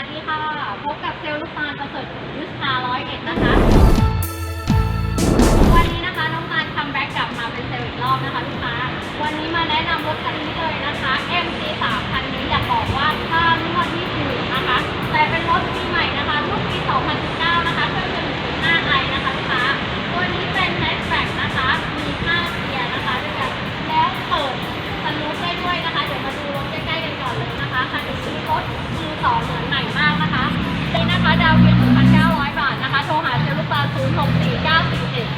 วัสดีค่ะ พบกับเซลล์ลูกตาลประเสริฐยุทธาร้อยเอ็ดนะคะ วันนี้นะคะน้องตาลคัมแบ็กกลับมาเป็นเซลล์อีกรอบนะคะลูกค้า วันนี้มาแนะนำรถคันนี้เลยนะคะ MG 3คันนี้อยากบอกว่า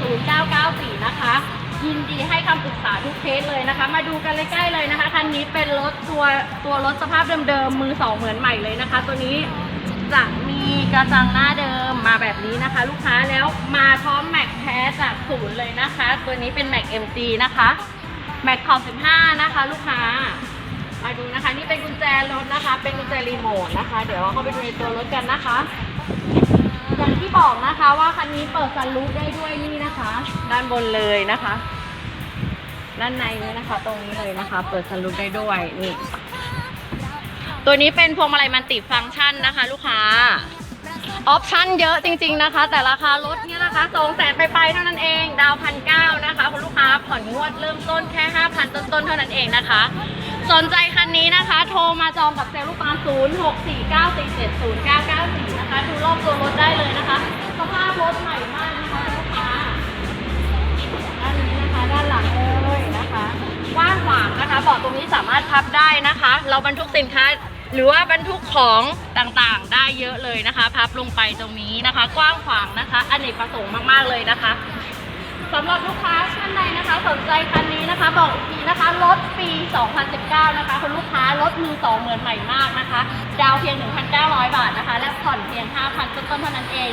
0994 นะคะ ยินดีให้คำปรึกษาทุกเคสเลยนะคะ มาดูกันใกล้ๆเลยนะคะ คันนี้เป็นรถตัวตัวรถสภาพเดิมๆ มือสองเหมือนใหม่เลยนะคะ ตัวนี้จะมีกระจังหน้าเดิมมาแบบนี้นะคะ ลูกค้าแล้วมาพร้อมแม็กแท้จากศูนย์เลยนะคะ ตัวนี้เป็นแม็ก MG นะคะแม็กขอบ15 นะคะ ลูกค้า มาดูนะคะ นี่เป็นกุญแจรถนะคะ เป็นกุญแจรีโมทนะคะ เดี๋ยวเราเข้าไปดูในตัวรถกันนะคะ อย่างที่บอกนะคะ ว่าคันนี้เปิดซันรูฟได้ด้วยนี่นะคะ ด้านบนเลยนะคะ ด้านในนี้นะคะ ตรงนี้เลยนะคะ เปิดซันรูฟได้ด้วยนี่ตัวนี้เป็นพวงมาลัยมันติฟังก์ชันนะคะ ลูกค้าออปชั่นเยอะจริง ๆนะคะ แต่ราคารถเนี่ยนะคะสองแสนไปไปๆเท่านั้นเอง ดาวพันเก้านะคะคุณลูกค้าผ่อนงวดเริ่มต้นแค่ห้าพันต้นๆเท่านั้นเองนะคะ สนใจคันนี้นะคะ โทรมาจองกับเซลล์ลูกค้า0 6 4 9 4 7 0 9 9 4นะคะดูรอบตัวรถ ถใหม่มากนะคะลูกค้าด้านนี้นะคะด้านหลังเลยนะคะกว้างขวางนะคะเบาะตรงนี้สามารถพับได้นะคะ เราบรรทุกสินค้าหรือว่าบรรทุกของต่างๆ ได้เยอะเลยนะคะ พับลงไปตรงนี้นะคะ กว้างขวางนะคะอเนกประสงค์มากๆเลยนะคะ สำหรับลูกค้าท่านใดนะคะ สนใจคันนี้นะคะ บอกอีกทีนะคะรถปี 2019 นะคะคุณลูกค้ารถมือสองเหมือนใหม่มากนะคะ ดาวเพียง 1,900 บาทนะคะ และผ่อนเพียง 5,000ต้นๆเท่านั้นเอง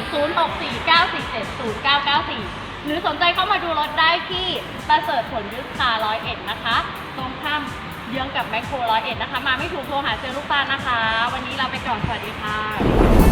0649470994 หรือสนใจเข้ามาดูรถได้ที่ประเสริฐผลยุทธาร้อยเอ็ดนะคะ ตรงข้ามเยื้องกับแมคโครร้อยเอ็ดนะคะ มาไม่ถูกโทรหาเซลล์ลูกตานะคะ วันนี้เราไปก่อนสวัสดีค่ะ